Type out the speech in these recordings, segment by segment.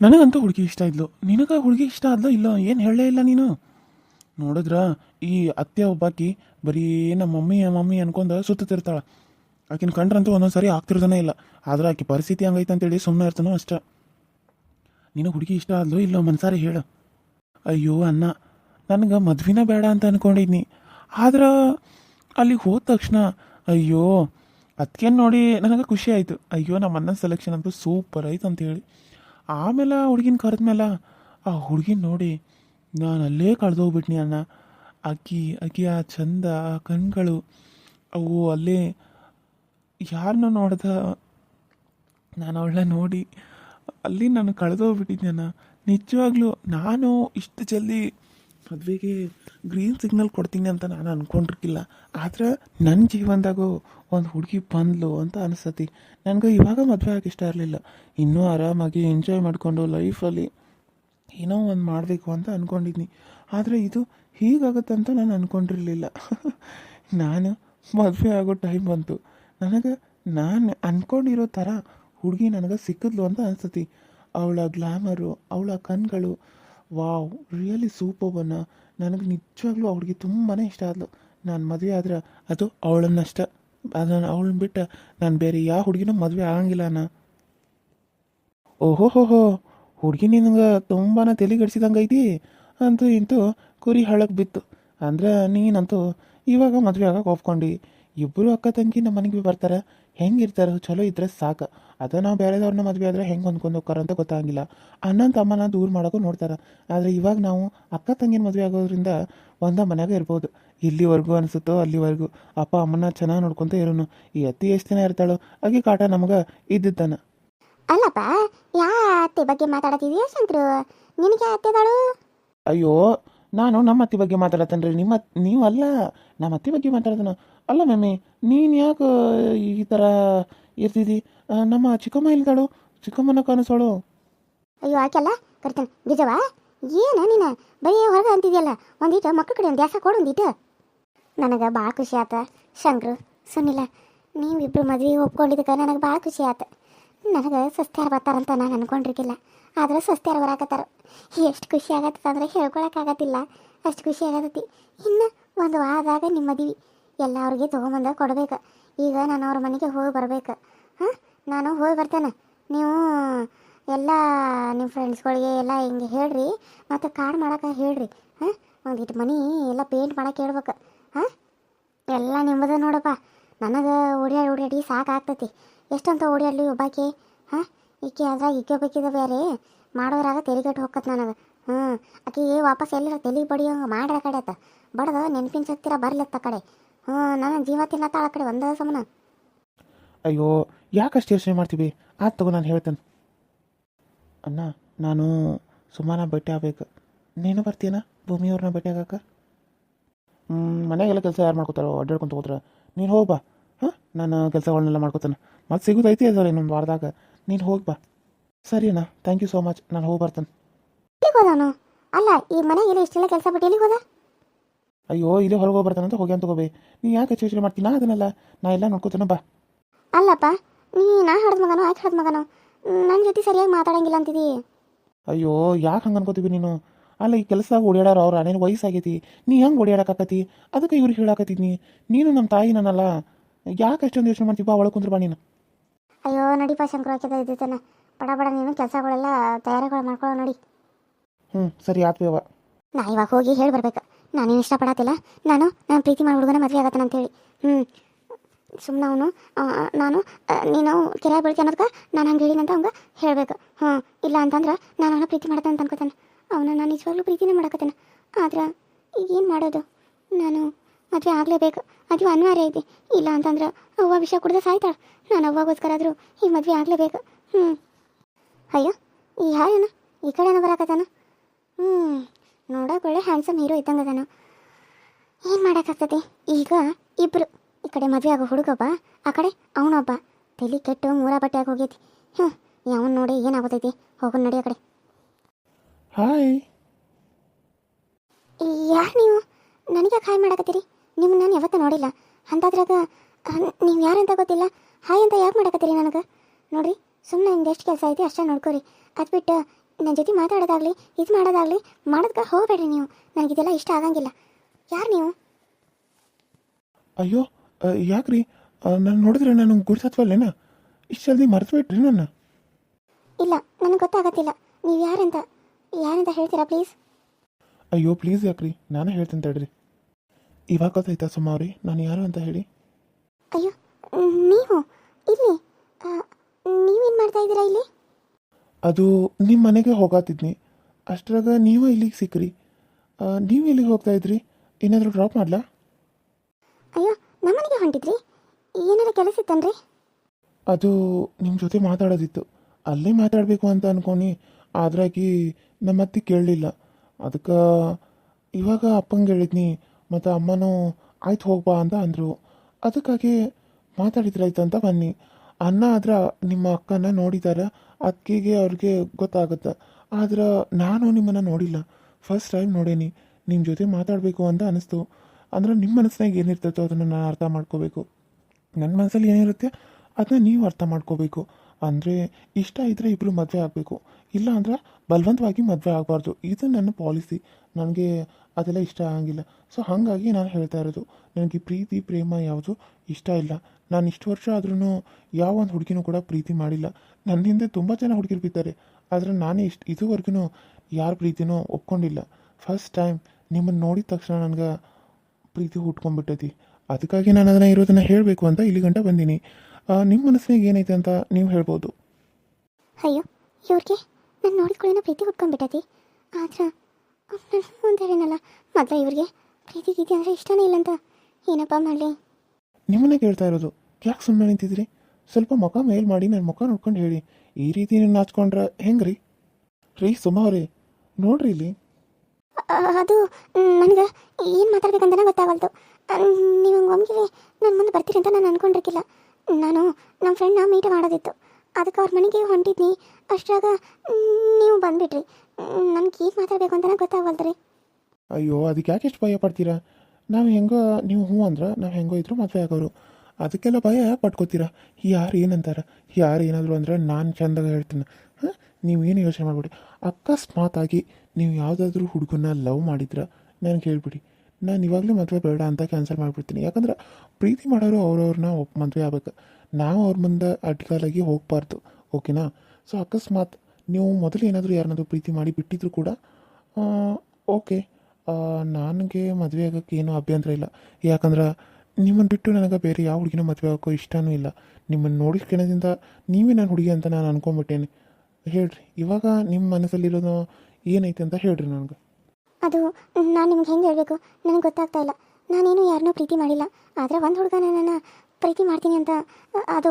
ನನಗಂತೂ ಹುಡುಗಿ ಇಷ್ಟ ಇದ್ಲು. ನಿನಗೆ ಹುಡುಗಿ ಇಷ್ಟ ಆದ್ಲೋ ಇಲ್ಲೋ? ಏನು ಹೇಳಲೇ ಇಲ್ಲ ನೀನು? ನೋಡಿದ್ರ, ಈ ಅತ್ತೆ ಒಬ್ಬಾಕಿ ಬರೀ ನಮ್ಮ ಮಮ್ಮಿ ಮಮ್ಮಿ ಅನ್ಕೊಂಡು ಸುತ್ತಿರ್ತಾಳೆ ಆಕಿನ ಕಂಡ್ರಂತೂ ಒಂದೊಂದು ಸರಿ ಆಗ್ತಿರ್ದನೇ ಇಲ್ಲ. ಆದ್ರೆ ಆಕೆ ಪರಿಸ್ಥಿತಿ ಹಂಗೈತೆ ಅಂತೇಳಿ ಸುಮ್ಮನೆ ಇರ್ತಾನೋ ಅಷ್ಟೇ. ನಿನಗೆ ಹುಡುಗಿ ಇಷ್ಟ ಆದ್ಲೋ ಇಲ್ಲೋ ಮನ್ಸಾರಿ ಹೇಳು. ಅಯ್ಯೋ ಅನ್ನ ನನಗೆ ಮದ್ವಿನ ಬೇಡ ಅಂತ ಅನ್ಕೊಂಡಿದ್ನಿ. ಆದ್ರೆ ಅಲ್ಲಿಗೆ ಹೋದ ತಕ್ಷಣ, ಅಯ್ಯೋ ಅದಕ್ಕೆ ನೋಡಿ ನನಗೆ ಖುಷಿ ಆಯಿತು. ಅಯ್ಯೋ ನಮ್ಮ ಅನ್ನ ಸೆಲೆಕ್ಷನ್ ಅಂತೂ ಸೂಪರ್ ಆಯ್ತು ಅಂತ ಅಂತೇಳಿ ಆಮೇಲೆ ಆ ಹುಡುಗಿನ ಕರೆದ್ಮೇಲೆ ಆ ಹುಡುಗಿನ ನೋಡಿ ನಾನು ಅಲ್ಲೇ ಕಳೆದೋಗ್ಬಿಟ್ನಿ ಅಣ್ಣ. ಅಕ್ಕಿ ಅಕ್ಕಿ ಆ ಚಂದ, ಆ ಕಣ್ಗಳು ಅವು ಅಲ್ಲೇ ಯಾರನ್ನ ನೋಡ್ದ. ನಾನು ಅವಳನ್ನ ನೋಡಿ ಅಲ್ಲಿ ನಾನು ಕಳೆದೋಗ್ಬಿಟ್ಟಿದ್ದೆ ನಿಜವಾಗ್ಲೂ ನಾನು ಇಷ್ಟು ಜಲ್ದಿ ಮದುವೆಗೆ ಗ್ರೀನ್ ಸಿಗ್ನಲ್ ಕೊಡ್ತೀನಿ ಅಂತ ನಾನು ಅಂದ್ಕೊಂಡಿರ್ಕಿಲ್ಲ ಆದ್ರೆ ನನ್ನ ಜೀವನದಾಗೂ ಒಂದು ಹುಡುಗಿ ಬಂದ್ಲು ಅಂತ ಅನಿಸ್ತತಿ ನನಗೆ ಇವಾಗ ಮದುವೆ ಆಗಿ ಇಷ್ಟ ಇರಲಿಲ್ಲ. ಇನ್ನೂ ಆರಾಮಾಗಿ ಎಂಜಾಯ್ ಮಾಡಿಕೊಂಡು ಲೈಫಲ್ಲಿ ಏನೋ ಒಂದು ಮಾಡಬೇಕು ಅಂತ ಅಂದ್ಕೊಂಡಿದ್ನಿ ಆದರೆ ಇದು ಹೀಗಾಗುತ್ತಂತ ನಾನು ಅಂದ್ಕೊಂಡಿರಲಿಲ್ಲ ನಾನು ಮದುವೆ ಆಗೋ ಟೈಮ್ ಬಂತು. ನನಗೆ ನಾನು ಅಂದ್ಕೊಂಡಿರೋ ಥರ ಹುಡುಗಿ ನನಗೆ ಸಿಕ್ಕಿದ್ಲು ಅಂತ ಅನಿಸ್ತತಿ ಅವಳ ಗ್ಲ್ಯಾಮರು ಅವಳ ಕಣ್ಗಳು, ವಾವ್ ರಿಯಲಿ ಸೂಪರ್ವನ್ನ ನನಗೆ ನಿಜವಾಗ್ಲೂ ಅವಳಿಗೆ ತುಂಬಾ ಇಷ್ಟ ಆದ್ಲು. ನಾನು ಮದುವೆ ಆದ್ರೆ ಅದು ಅವಳನ್ನಷ್ಟ. ಅದನ್ನು ಅವಳನ್ನ ಬಿಟ್ಟು ನಾನು ಬೇರೆ ಯಾವ ಹುಡುಗಿನೂ ಮದುವೆ ಆಗಂಗಿಲ್ಲ ನಾ ಓಹೋ ಹೋ ಹುಡುಗಿ ನಿನಗೆ ತುಂಬಾ ತಲೆಗೆಡ್ಸಿದಂಗೆ ಐತಿ? ಅಂತೂ ಇಂತೂ ಕುರಿ ಹಳಕ್ಕೆ ಬಿತ್ತು. ಅಂದ್ರೆ ನೀನಂತೂ ಇವಾಗ ಮದುವೆ ಆಗಕ್ಕೆ ಒಪ್ಕೊಂಡು. ಇಬ್ಬರು ಅಕ್ಕ ತಂಗಿ ನಮ್ಮ ಮನೆಗೆ ಬರ್ತಾರೆ, ಹೆಂಗಿರ್ತಾರೆ, ಚಲೋ ಇದ್ರೆ ಸಾಕು. ಅದ ನಾವು ಬೇರೆದವ್ರನ್ನ ಮದುವೆ ಆದ್ರೆ ಹೆಂಗೆ ಹೊಂದ್ಕೊಂಡು ಹೋಗ್ತಾರ ಅಂತ ಗೊತ್ತಾಗಿಲ್ಲ. ಅಣ್ಣನ ತಮ್ಮನ ದೂರ ಮಾಡೋಕ್ಕೂ ನೋಡ್ತಾರೆ. ಆದರೆ ಇವಾಗ ನಾವು ಅಕ್ಕ ತಂಗಿನ ಮದುವೆ ಆಗೋದ್ರಿಂದ ಒಂದ ಮನೆಯಾಗ ಇರ್ಬೋದು. ಇಲ್ಲಿವರೆಗೂ ಅನಿಸುತ್ತೋ ಅಲ್ಲಿವರೆಗೂ ಅಪ್ಪ ಅಮ್ಮನ ಚೆನ್ನಾಗಿ ನೋಡ್ಕೊಂತ ಇರೋನು. ಈ ಅತ್ತಿ ಎಷ್ಟು ದಿನ ಇರ್ತಾಳೋ ಆಗಿ ಕಾಟ ನಮಗೆ ಇದ್ದಿದ್ದಾನ. ಅಲ್ಲಪ್ಪ ಯಾ ಅತ್ತೆ ಬಗ್ಗೆ ಮಾತಾಡತಿದೀಯ ಶಂಕರು? ನಿನಗೆ ಅತ್ತೆದಾಳು? ಅಯ್ಯೋ ನಾನು ನಮ್ಮ ಅತ್ತಿ ಬಗ್ಗೆ ಮಾತಾಡತ್ತೇನ್ರಿ. ನಿಮ್ಮ ನೀವು ಅಲ್ಲ ನಮ್ಮ ಅತ್ತಿ ಬಗ್ಗೆ ಮಾತಾಡ್ತಾನ ಅಲ್ಲ ಮಮ್ಮಿ ನೀನು ಯಾಕೆ ಈ ಥರ ಇರ್ತಿದ್ದಿ? ನಮ್ಮ ಚಿಕ್ಕಮ್ಮ ಇಲ್ದಾಳು ಚಿಕ್ಕಮ್ಮನ ಕಾಣಿಸೋಳು ಅಯ್ಯೋ ಆಕೆಲ್ಲ ಕರಿತಾನೆ ಬಿಜವಾ ಏನ ನೀನ? ಬರೀ ಹೊರಗೆ ಅಂತಿದ್ಯಲ್ಲ ಒಂದೀಟ ಮಕ್ಕಳ ಕಡೆ ಒಂದು ದ್ಯಾಸ ಕೊಡು ಒಂದೀಟ. ನನಗೆ ಭಾಳ ಖುಷಿ ಆತ. ಶಂಕ್ರು ನೀವು ಇಬ್ಬರು ಮದ್ವೆ ಒಪ್ಕೊಂಡಿದ್ದಕ್ಕೆ ನನಗೆ ಭಾಳ ಖುಷಿ ಆತ. ನನಗೆ ಸಸ್ತ್ಯಾರು ಬರ್ತಾರಂತ ನಾನು ಅನ್ಕೊಂಡಿರ್ಕಿಲ್ಲ ಆದ್ರೆ ಸಸ್ತ್ಯಾರು ಬರಾಕತ್ತಾರ ಎಷ್ಟು ಖುಷಿ ಆಗತ್ತೆ ಅಂದ್ರೆ ಹೇಳ್ಕೊಳಕ್ಕಾಗತ್ತಿಲ್ಲ ಅಷ್ಟು ಖುಷಿ ಆಗತ್ತೈತಿ ಇನ್ನು ಒಂದು ವಾರದಾಗ ನಿಮ್ಮ ಮದುವೆ. ಎಲ್ಲ ಅವ್ರಿಗೆ ತೊಗೊಂಬಂದ ಕೊಡ್ಬೇಕು. ಈಗ ನಾನು ಅವ್ರ ಮನೆಗೆ ಹೋಗಿ ಬರ್ಬೇಕು. ಹಾಂ? ನಾನು ಹೋಗಿ ಬರ್ತೇನೆ? ನೀವು ಎಲ್ಲ ನಿಮ್ಮ ಫ್ರೆಂಡ್ಸ್ಗಳಿಗೆ ಎಲ್ಲ ಹಿಂಗೆ ಹೇಳ್ರಿ. ಮತ್ತು ಕಾರ್ಡ್ ಮಾಡೋಕೆ ಹೇಳ್ರಿ. ಹಾಂ? ಒಂದಿಟ್ಟು ಮನೆ ಎಲ್ಲ ಪೇಂಟ್ ಮಾಡೋಕೆ ಹೇಳ್ಬೇಕು. ಎಲ್ಲ ನಿಮ್ಮದ ನೋಡಪ್ಪ. ನನಗೆ ಓಡ್ಯಾಡಿ ಓಡ್ಯಾಡಿ ಸಾಕಾಗ್ತೈತಿ. ಎಷ್ಟಂತ ಓಡ್ಯಾಡ್ಲಿ ಒಬ್ಬಾಕಿ? ಹಾಂ? ಈಕೆ ಅದ್ರಾಗ ಈಕೆ ಬೇಕಿದ ಬೇರೆ ಮಾಡೋದ್ರಾಗ ತೆಲಿಗೆಟ್ಟು ಹೋಗತ್ ನನಗೆ. ಹ್ಞೂ. ಆಕಿ ವಾಪಸ್ ಎಲ್ಲಿರ ತಲೆ ಬಡಿಯೋಂಗೆ ಮಾಡ್ರ ಕಡೆ ಆತ. ಬಡ್ದು ನೆನಪಿನ ಸತ್ತಿರ ಬರ್ಲತ್ತ ಕಡೆ. ಹ್ಞೂ, ನನ್ನ ಜೀವ ತಿನ್ನತ್ತಾಳ ಕಡೆ ಒಂದ ಸಮನ. ಅಯ್ಯೋ ಯಾಕಷ್ಟು ಯೋಚನೆ ಮಾಡ್ತೀವಿ? ಆತ್ ತಗೋ ನಾನು ಹೇಳ್ತೇನೆ. ಅಣ್ಣ, ನಾನು ಸುಮಾನ ಭೇಟಿ ಆಗ್ಬೇಕು. ನೀನು ಬರ್ತೀನ ಭೂಮಿಯವ್ರನ್ನ ಭೇಟಿ ಆಗಕ್ಕೆ? ಹ್ಞೂ ಮನೆಗೆಲ್ಲ ಕೆಲಸ ಯಾರು ಮಾಡ್ಕೋತಾರೋ ಅಡ್ಡಾಡ್ಕೊಂತ ಹೋದ್ರೆ ನೀನು ಹೋಗಿ ಬಾ. ಹಾಂ? ನಾನು ಕೆಲಸಗಳನ್ನೆಲ್ಲ ಮಾಡ್ಕೋತಾನೆ. ಮತ್ತೆ ಸಿಗೋದೈತಿ ಅದರ ಇನ್ನೊಂದು ವಾರದಾಗ. ನೀನು ಹೋಗಿ ಬಾ. ಸರಿ ಅಣ್ಣ. ಥ್ಯಾಂಕ್ ಯು ಸೋ ಮಚ್ ನಾನು ಹೋಗಿ ಬರ್ತೇನೆ. ಹೋದವನು ಅಲ್ಲ ಈ ಮನೆಗೆಲ್ಲ ಇಷ್ಟೆಲ್ಲ ಕೆಲಸ ಬಿಟ್ಟು ಎಲ್ಲಿಗೆ ಹೋದ? ಅಯ್ಯೋ ಇಲ್ಲಿ ಹೊರಗೆ ಹೋಗಿ ಬರ್ತಾನಂತ ಹೋಗಿ ಅಂತ ತಗೋಬೇ ನೀ ಯಾಕೆ ಯೋಚನೆ ಮಾಡ್ತೀನಿ ನಾ ಅದನ್ನೆಲ್ಲ. ನಾ ಎಲ್ಲ ನೋಡ್ಕೋತಾನೆ ಬಾ. ಅಲ್ಲಪ್ಪ ನೀ ನಾ ಹಡ್ದ ಮಗನೋ ಯಾಕೆ ಹಡ್ದ ಮಗನೋ? ನನ್ನ ಜೊತೆ ಸರಿಯಾಗಿ ಮಾತಾಡಂಗಿಲ್ಲ ಅಂತಿದ್ದೀ ಅಯ್ಯೋ ಯಾಕೆ ಹಂಗೆ ಅನ್ಕೋತೀವಿ ನೀನು? ಅಲ್ಲ ಈ ಕೆಲಸ ಓಡಾಡೋರು ಅವ್ರ ಅನೇನು ವಯಸ್ಸಾಗೈತಿ ನೀ ಹೆಂಗೆ ಓಡಾಡಕ್ಕಾಕತಿ ಅದಕ್ಕೆ ಇವ್ರಿಗೆ ಹೇಳಾಕತ್ತಿದ್ನಿ ನೀನು ನಮ್ಮ ತಾಯಿ ನನ್ನಲ್ಲ ಯಾಕೆ ಅಷ್ಟೊಂದು ಯೋಚನೆ ಮಾಡ್ತೀವಿ ಬಾ ಒಳಗೆ ಕುಂದ್ರ ಬಾ ನೀನು. ಅಯ್ಯೋ ನಡಿಪ ಶಂಕರ ಹಾಕಿದ ಇದ್ದಿತ್ತೇನ ಬಡ ಬಡ ನೀನು ಕೆಲಸಗಳೆಲ್ಲ ತಯಾರಿಗಳು ಮಾಡ್ಕೊಳ್ಳೋ ನಡಿ. ಹ್ಞೂ ಸರಿ ಆತ್ವಿ ಅವ ನಾ ಇವಾಗ ಹೋಗಿ ಹೇಳಿ ಬರ್ಬೇಕು. ನಾನೇನು ಇಷ್ಟಪಡತ್ತಿಲ್ಲ ನಾನು ನಾನು ಪ್ರೀತಿ ಮಾಡಿ ಹುಡುಗನ ಮದುವೆ ಆಗತ್ತಾನ ಅಂತೇಳಿ ಹ್ಞೂ ಸುಮ್ಮನೆ ಅವನು ನಾನು ನೀನು ಕೆರೆ ಬೀಳ್ತಿ ಅನ್ನೋದಕ್ಕೆ ನಾನು ಹಂಗೆ ಹೇಳಿನಂತ ಅವಂಗೆ ಹೇಳಬೇಕು. ಹ್ಞೂ ಇಲ್ಲ ಅಂತಂದ್ರೆ ನಾನು ಅವನ ಪ್ರೀತಿ ಮಾಡ್ತೇನೆ ಅಂತ ಅನ್ಕೋತಾನೆ. ಅವನ ನಾನು ನಿಜವಾಗ್ಲೂ ಪ್ರೀತಿನೇ ಮಾಡಕತ್ತೇನೆ. ಆದ್ರೆ ಏನು ಮಾಡೋದು? ನಾನು ಮದುವೆ ಆಗಲೇಬೇಕು. ಅದು ಅನಿವಾರ್ಯ ಐತಿ. ಇಲ್ಲ ಅಂತಂದ್ರೆ ಅವ್ವ ವಿಷಯ ಕುಡ್ದ ಸಾಯ್ತಾಳೆ. ನಾನು ಅವ್ವಗೋಸ್ಕರ ಆದರೂ ಈ ಮದುವೆ ಆಗಲೇಬೇಕು. ಹ್ಞೂ ಅಯ್ಯೋ, ಈ ಯಾರೇನ? ಈ ಕಡೆನ ಬರಕತ್ತಾನ? ಹ್ಞೂ ನೋಡೋಕೆ ಒಳ್ಳೆ ಹ್ಯಾಂಡ್ಸಮ್ ಹೀರೋ ಇದ್ದಂಗೆ ಅದಾನ ಏನು ಮಾಡೋಕ್ಕಾಗ್ತದೆ? ಈಗ ಇಬ್ಬರು ಈ ಕಡೆ ಮದುವೆ ಆಗೋ ಹುಡುಗಬ್ಬ, ಆ ಕಡೆ ಅವನೊಬ್ಬ. ತಲೆ ಕೆಟ್ಟು ಮೂರ ಬಟ್ಟೆ ಆಗಿ ಹೋಗೈತಿ. ಹ್ಞೂ ಯಾವನ್ ನೋಡಿ ಏನಾಗೋತೈತಿ? ಹೋಗೋಣ ನಡಿ ಆ ಕಡೆ. ಹಾಯ್. ಯಾರು ನೀವು? ನನಗೆ ಹಾಯ್ ಮಾಡಕತ್ತೀರಿ? ನಿಮ್ಮ ನಾನು ಯಾವತ್ತೂ ನೋಡಿಲ್ಲ. ಅಂತಾದ್ರಾಗ ನೀವು ಯಾರಂತ ಗೊತ್ತಿಲ್ಲ? ಹಾಯ್ ಅಂತ ಯಾಕೆ ಮಾಡಕತ್ತೀರಿ ನನಗೆ? ನೋಡ್ರಿ ಸುಮ್ಮನೆ ನಿಮ್ದು ಎಷ್ಟು ಕೆಲಸ ಐತಿ ಅಷ್ಟೇ ನೋಡ್ಕೊರಿ. ಅದು ಬಿಟ್ಟು ನನ್ನ ಜೊತೆ ಮಾತಾಡೋದಾಗ್ಲಿ ಇದು ಮಾಡೋದಾಗ್ಲಿ ಮಾಡೋದಕ್ಕೆ ಹೋಗಬೇಡ್ರಿ ನೀವು. ನನಗೆ ಇದೆಲ್ಲ ಇಷ್ಟ ಆಗಂಗಿಲ್ಲ. ಯಾರು ನೀವು? ಅಯ್ಯೋ ಯಾಕೆ ಯಾಕ್ರಿ? ನಾನು ನೋಡಿದ್ರೆ ನಾನು ಗುರ್ಸತ್ವಲ್ಲೇನ ಇಷ್ಟು ಜಲ್ದಿ ಮರೆತು ಬಿಟ್ರಿ ನನ್ನ. ಇಲ್ಲ ನನಗೆ ಗೊತ್ತಾಗತ್ತಿಲ್ಲ. ನೀವು ಯಾರಂತ? ಯಾರಂತ ಹೇಳ್ತೀರಾ ಪ್ಲೀಸ್ ಅಯ್ಯೋ ಪ್ಲೀಸ್ ಯಾಕ್ರಿ? ನಾನು ಹೇಳ್ತೀನಿ ತಡ್ರಿ. ಇವಾಗ ಗೊತ್ತಾಯ್ತಾ ಸುಮ್ಮ ಅವ್ರಿ? ನಾನು ಯಾರು ಅಂತ ಹೇಳಿ? ಅಯ್ಯೋ ನೀವು? ಇಲ್ಲಿ ನೀವೇನು ಮಾಡ್ತಾ ಇದ್ದೀರಾ ಇಲ್ಲಿ? ಅದು ನಿಮ್ಮ ಮನೆಗೆ ಹೋಗಾತಿದ್ನಿ. ಅಷ್ಟರಾಗ ನೀವು ಇಲ್ಲಿಗೆ ಸಿಕ್ಕ್ರಿ ನೀವು ಇಲ್ಲಿಗೆ ಹೋಗ್ತಾ ಇದ್ರಿ? ಏನಾದರೂ ಡ್ರಾಪ್ ಮಾಡ್ಲಾ? ಅಯ್ಯೋ ನಮ್ಮನೆಗೆ ಹೊಂಟಿದ್ರಿ? ಏನಾರ ಕೆಲಸ ಇತ್ತನ್ರಿ? ಅದು ನಿಮ್ಮ ಜೊತೆ ಮಾತಾಡೋದಿತ್ತು. ಅಲ್ಲೇ ಮಾತಾಡಬೇಕು ಅಂತ ಅನ್ಕೊನಿ. ಆದ್ರಾಗಿ ನಮ್ಮ ಅತ್ತೆ ಕೇಳಲಿಲ್ಲ. ಅದಕ್ಕೆ ಇವಾಗ ಅಪ್ಪಂಗೆ ಹೇಳಿದ್ನಿ, ಮತ್ತು ಅಮ್ಮನೂ ಆಯ್ತು ಹೋಗ್ಬಾ ಅಂತ ಅಂದರು. ಅದಕ್ಕಾಗಿ ಅಂತ ಬನ್ನಿ. ಅನ್ನ ಆದ್ರೆ ನಿಮ್ಮ ಅಕ್ಕನ ನೋಡಿದಾರ, ಅಕ್ಕಿಗೆ ಅವ್ರಿಗೆ ಗೊತ್ತಾಗುತ್ತೆ. ಆದ್ರೆ ನಾನು ನಿಮ್ಮನ್ನು ನೋಡಿಲ್ಲ. ಫಸ್ಟ್ ಟೈಮ್ ನೋಡೇನಿ. ನಿಮ್ಮ ಜೊತೆ ಮಾತಾಡಬೇಕು ಅಂತ ಅನಿಸ್ತು. ಅಂದ್ರೆ ನಿಮ್ಮ ಮನಸ್ಸಿನಾಗ ಏನಿರ್ತೈತೋ ಅದನ್ನು ನಾನು ಅರ್ಥ ಮಾಡ್ಕೋಬೇಕು. ನನ್ನ ಮನಸ್ಸಲ್ಲಿ ಏನಿರುತ್ತೆ ಅದನ್ನ ನೀವು ಅರ್ಥ ಮಾಡ್ಕೋಬೇಕು. ಅಂದರೆ ಇಷ್ಟ ಇದ್ದರೆ ಇಬ್ಬರು ಮದುವೆ ಆಗಬೇಕು. ಇಲ್ಲ ಅಂದ್ರೆ ಬಲವಂತವಾಗಿ ಮದುವೆ ಆಗಬಾರ್ದು. ಇದು ನನ್ನ ಪಾಲಿಸಿ ನನಗೆ ಅದೆಲ್ಲ ಇಷ್ಟ ಆಗಿಲ್ಲ ಸೊ ಹಾಗಾಗಿ ನಾನು ಹೇಳ್ತಾ ಇರೋದು, ನನಗೆ ಪ್ರೀತಿ, ಪ್ರೇಮ ಯಾವುದು ಇಷ್ಟ ಇಲ್ಲ. ನಾನು ಇಷ್ಟು ವರ್ಷ ಆದ್ರೂ ಯಾವ ಒಂದು ಹುಡುಗಿನೂ ಕೂಡ ಪ್ರೀತಿ ಮಾಡಿಲ್ಲ. ನನ್ನ ಹಿಂದೆ ತುಂಬ ಜನ ಹುಡುಗಿರು ಬಿದ್ದಾರೆ. ಆದರೆ ನಾನೇ ಇಷ್ಟು ಇದುವರೆಗೂ ಯಾರ ಪ್ರೀತಿನೂ ಒಪ್ಕೊಂಡಿಲ್ಲ. ಫಸ್ಟ್ ಟೈಮ್ ನಿಮ್ಮನ್ನು ನೋಡಿದ ತಕ್ಷಣ ನನಗೆ ಪ್ರೀತಿ ಹುಟ್ಕೊಂಡ್ಬಿಟ್ಟೈತಿ. ಅದಕ್ಕಾಗಿ ನಾನು ಅದನ್ನು ಇರೋದನ್ನು ಹೇಳಬೇಕು ಅಂತ ಇಲ್ಲಿ ಗಂಟ ಬಂದೀನಿ. ನಿಮ್ಮ ಮನಸ್ಸಿನಾಗ ಏನೈತೆ ಅಂತ ನೀವು ಹೇಳ್ಬೋದು. ಅಯ್ಯೋ ಇವ್ರಿಗೆ ನಾನು ನೋಡಿದ್ಕೊಳ್ಳೇನೋ ಪ್ರೀತಿ ಹುಡ್ಕೊಂಡ್ಬಿಟ್ಟತಿ ಆದ್ರೆ ಅಂತ ಏನಲ್ಲ ಮೊದಲ ಇವ್ರಿಗೆ ಪ್ರೀತಿ ಗೀತಿ ಅಂದರೆ ಇಷ್ಟನೇ ಇಲ್ಲ ಅಂತ ಏನಪ್ಪ ಮಾಡಲಿ? ನಿಮ್ಮನ್ನ ಕೇಳ್ತಾ ಇರೋದು ಯಾಕೆ ಸುಮ್ಮನೆ ನಿಂತಿದ್ರಿ? ಸ್ವಲ್ಪ ಮುಖ ಮೇಲ್ ಮಾಡಿ ನನ್ನ ಮುಖ ನೋಡ್ಕೊಂಡು ಹೇಳಿ. ಈ ರೀತಿ ನೀವು ನಾಚ್ಕೊಂಡ್ರೆ ಹೆಂಗ್ರಿ? ರೀ ಸುಮಾ ರೀ ನೋಡ್ರಿ ಇಲ್ಲಿ. ಅದು ನನಗೆ ಏನು ಮಾತಾಡ್ಬೇಕಂತನೇ ಗೊತ್ತಾಗಲ್ತು ನೀವು ಹಂಗೆ ನನ್ನ ಮುಂದೆ ಬರ್ತೀರಿ ಅಂತ ನಾನು ಅನ್ಕೊಂಡಿರ್ಕಿಲ್ಲ. ನಾನು ನಮ್ಮ ಫ್ರೆಂಡ್ನ ಮೀಟ್ ಮಾಡೋದಿತ್ತು. ಅದಕ್ಕೆ ಅವ್ರ ಮನೆಗೆ ಹೊಂಟಿದ್ನಿ. ಅಷ್ಟಾಗ ನೀವು ಬಂದ್ಬಿಟ್ರಿ. ನನಗೆ ಈಗ ಮಾತಾಡಬೇಕು ಅಂತಲೇ ಗೊತ್ತಾಗಲ್ದ್ರಿ ಅಯ್ಯೋ, ಅದಕ್ಕೆ ಯಾಕೆ ಎಷ್ಟು ಭಯ ಪಡ್ತೀರಾ? ನಾವು ಹೆಂಗೋ, ನೀವು ಹ್ಞೂ ಅಂದ್ರೆ ನಾವು ಹೆಂಗೋ ಇದ್ರು ಮದುವೆ ಆಗೋರು. ಅದಕ್ಕೆಲ್ಲ ಭಯ ಪಟ್ಕೋತೀರಾ? ಯಾರು ಏನಂತಾರೆ? ಯಾರು ಏನಾದರೂ ಅಂದ್ರೆ ನಾನು ಚಂದಾಗ ಹೇಳ್ತೀನಿ. ಹಾಂ? ನೀವೇನು ಯೋಚನೆ ಮಾಡಿಬಿಡಿ. ಅಕಸ್ಮಾತಾಗಿ ನೀವು ಯಾವುದಾದ್ರೂ ಹುಡುಗನ ಲವ್ ಮಾಡಿದ್ರೆ, ನನಗೆ ಹೇಳ್ಬಿಡಿ. ನಾನು ಇವಾಗಲೇ ಮದುವೆ ಬೇಡ ಅಂತ ಕ್ಯಾನ್ಸಲ್ ಮಾಡಿಬಿಡ್ತೀನಿ. ಯಾಕಂದ್ರೆ ಪ್ರೀತಿ ಮಾಡೋರು ಅವ್ರವ್ರನ್ನ ಮದುವೆ ಆಗ್ಬೇಕು. ನಾವು ಅವ್ರ ಮುಂದೆ ಅಡ್ಗಾಲಾಗಿ ಹೋಗಬಾರ್ದು. ಓಕೆನಾ? ಸೊ ಅಕಸ್ಮಾತ್ ನೀವು ಮೊದಲು ಏನಾದರೂ ಯಾರನ್ನಾದರೂ ಪ್ರೀತಿ ಮಾಡಿ ಬಿಟ್ಟಿದ್ರು ಕೂಡ ಓಕೆ. ನನಗೆ ಮದುವೆ ಆಗೋಕ್ಕೆ ಏನೂ ಅಭ್ಯಂತರ ಇಲ್ಲ. ಯಾಕಂದ್ರೆ ನಿಮ್ಮನ್ನು ಬಿಟ್ಟು ನನಗೆ ಬೇರೆ ಯಾವ ಹುಡುಗಿನ ಮದುವೆ ಆಗೋಕ್ಕೂ ಇಷ್ಟವೂ ಇಲ್ಲ. ನಿಮ್ಮನ್ನು ಕ್ಷಣದಿಂದ ನೀವೇ ನಾನು ಹುಡುಗಿ ಅಂತ ನಾನು ಅನ್ಕೊಂಬಿಟ್ಟೇನೆ. ಹೇಳ್ರಿ, ಇವಾಗ ನಿಮ್ಮ ಮನಸ್ಸಲ್ಲಿರೋದು ಏನೈತೆ ಅಂತ ಹೇಳ್ರಿ ನನಗೆ. ಅದು ನಾನು ನಿಮ್ಗೆ ಹೆಂಗೆ ಹೇಳಬೇಕು? ನನಗೆ ಗೊತ್ತಾಗ್ತಾ ಇಲ್ಲ. ನಾನೇನು ಯಾರನ್ನೂ ಪ್ರೀತಿ ಮಾಡಿಲ್ಲ. ಆದರೆ ಒಂದು ಹುಡುಗ ನನ್ನನ್ನು ಪ್ರೀತಿ ಮಾಡ್ತೀನಿ ಅಂತ ಅದು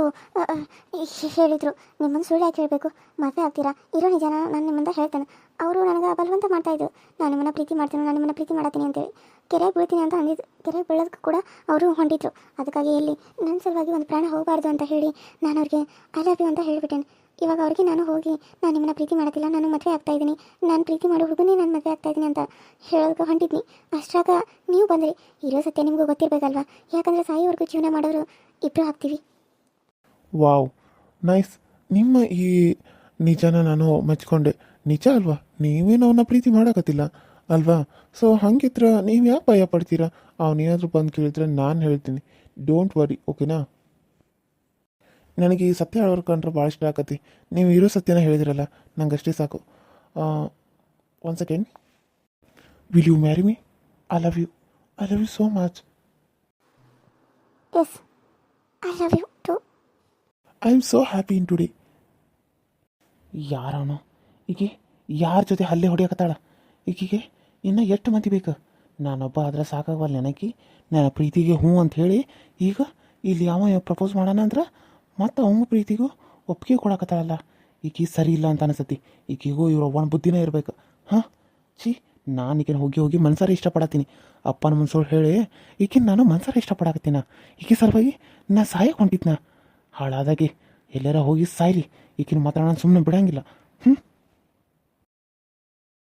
ಹೇಳಿದರು. ನಿಮ್ಮನ್ನು ಸುಳ್ಳು ಯಾಕೆ ಹೇಳಬೇಕು? ಮದುವೆ ಆಗ್ತೀರಾ? ಇರೋ ನಿಜ ನಾನು ನಿಮ್ಮಿಂದ ಹೇಳ್ತೇನೆ. ಅವರು ನನಗೆ ಬಲವಂತ ಮಾಡ್ತಾಯಿದ್ರು ನಾನು ನಿಮ್ಮನ್ನು ಪ್ರೀತಿ ಮಾಡ್ತೀನಿ, ನಾನು ನಿಮ್ಮನ್ನು ಪ್ರೀತಿ ಮಾಡ್ತೀನಿ ಅಂತೇಳಿ. ಕೆರೆಗೆ ಬೀಳ್ತೀನಿ ಅಂತ ಅಂದಿದ್ದು ಕೆರೆಗೆ ಬೀಳೋದಕ್ಕೂ ಕೂಡ ಅವರು ಹೊಂಟಿದ್ರು. ಅದಕ್ಕಾಗಿ ಎಲ್ಲಿ ನನ್ನ ಸಲುವಾಗಿ ಒಂದು ಪ್ರಾಣ ಹೋಗಬಾರ್ದು ಅಂತ ಹೇಳಿ ನಾನು ಅವ್ರಿಗೆ ಐ ಲವ್ ಯು ಅಂತ ಹೇಳಿಬಿಟ್ಟೇನೆ. ಇವಾಗ ಅವ್ರಿಗೆ ನಾನು ಹೋಗಿ ನಾನು ನಿಮ್ಮನ್ನ ಪ್ರೀತಿ ಮಾಡೋದಿಲ್ಲ, ನಾನು ಮದುವೆ ಆಗ್ತಾ ಇದ್ದೀನಿ. ನಾನು ಪ್ರೀತಿ ಮಾಡೋ ಹುಡುಗನೇ ನಾನು ಮದುವೆ ಆಗ್ತಾ ಇದ್ದೀನಿ ಅಂತ ಹೇಳೋದಕ್ಕೆ ಹೊಂಟಿದ್ನಿ. ಅಷ್ಟಾಗ ನೀವು ಬಂದ್ರಿ. ಇರೋ ಸತ್ಯ ನಿಮಗೂ ಗೊತ್ತಿರಬೇಕಲ್ವಾ? ಯಾಕಂದರೆ ಸಾಯೋವರೆಗೂ ಜೀವನ ಮಾಡೋರು ಇಬ್ಬರು ಆಗ್ತೀವಿ. Wow, nice. ನಿಮ್ಮ ಈ ನಿಜನ ನಾನು ಮೆಚ್ಕೊಂಡೆ. ನಿಜ ಅಲ್ವಾ? ನೀವೇನು ಅವನ ಪ್ರೀತಿ ಮಾಡೋಕತ್ತಿಲ್ಲ, ಅಲ್ವಾ? ಸೊ ಹಂಗಿದ್ರ ನೀವು ಯಾಕೆ ಭಯ ಪಡ್ತೀರಾ? ಅವನೇನಾದರೂ ಬಂದು ಕೇಳಿದ್ರೆ ನಾನು ಹೇಳ್ತೀನಿ. ಡೋಂಟ್ ವರಿ ಓಕೆನಾ ನನಗೆ ಈ ಸತ್ಯ ಹೇಳೋರು ಕಂಡ್ರೆ ಭಾಳ ಇಷ್ಟ ಆಕತಿ ನೀವು ಇರೋ ಸತ್ಯನ ಹೇಳಿದಿರಲ್ಲ ನಂಗೆ ಅಷ್ಟೇ ಸಾಕು. One second will you marry me I love you I love you so much yes I love you too I am so happy in today ಯಾರವನು? ಈಕೆ ಯಾರ ಜೊತೆ ಹಲ್ಲೆ ಹೊಡಿಯಕತ್ತಾಳ? ಈಕೆಗೆ ಇನ್ನು ಎಷ್ಟು ಮಂದಿ ಬೇಕು? ನಾನೊಬ್ಬ ಆದ್ರೆ ಸಾಕಾಗವಲ್ಲ ನನಗೆ ನನ್ನ ಪ್ರೀತಿಗೆ ಹ್ಞೂ ಅಂತ ಹೇಳಿ ಈಗ ಇಲ್ಲಿ ಯಾವ ಪ್ರಪೋಸ್ ಮಾಡೋಣ ಅಂದ್ರೆ ಮತ್ತು ಅವನ ಪ್ರೀತಿಗೂ ಒಪ್ಪಿಗೆ ಕೊಡಕತ್ತಾಳಲ್ಲ. ಈಕಿ ಸರಿ ಇಲ್ಲ ಅಂತ ಅನಿಸತಿ. ಈಕಿಗೂ ಇವ್ರ ಒಬ್ಬನ ಬುದ್ಧಿನೇ ಇರಬೇಕು. ಹಾಂ? ಛೀ, ನಾನು ಈಗಿನ ಹೋಗಿ ಹೋಗಿ ಮನ್ಸಾರ ಇಷ್ಟಪಡತ್ತೀನಿ. ಅಪ್ಪನ ಮುನ್ಸೋಳು ಹೇಳಿ, ಈಕಿನ ನಾನು ಮನ್ಸಾರ ಇಷ್ಟಪಡಕತ್ತೀನ. ಈಕೆ ಸಲುವಾಗಿ ನಾ ಸಾಯಕ್ಕೆ ಹೊಂಟಿದ್ನ. ಹಾಳಾದಾಗಿ ಎಲ್ಲರ ಹೋಗಿ ಸಾಯ್ಲಿ ಈಕಿನ ಮಾತ್ರ ನಾನು ಸುಮ್ಮನೆ ಬಿಡಂಗಿಲ್ಲ. ಹ್ಞೂ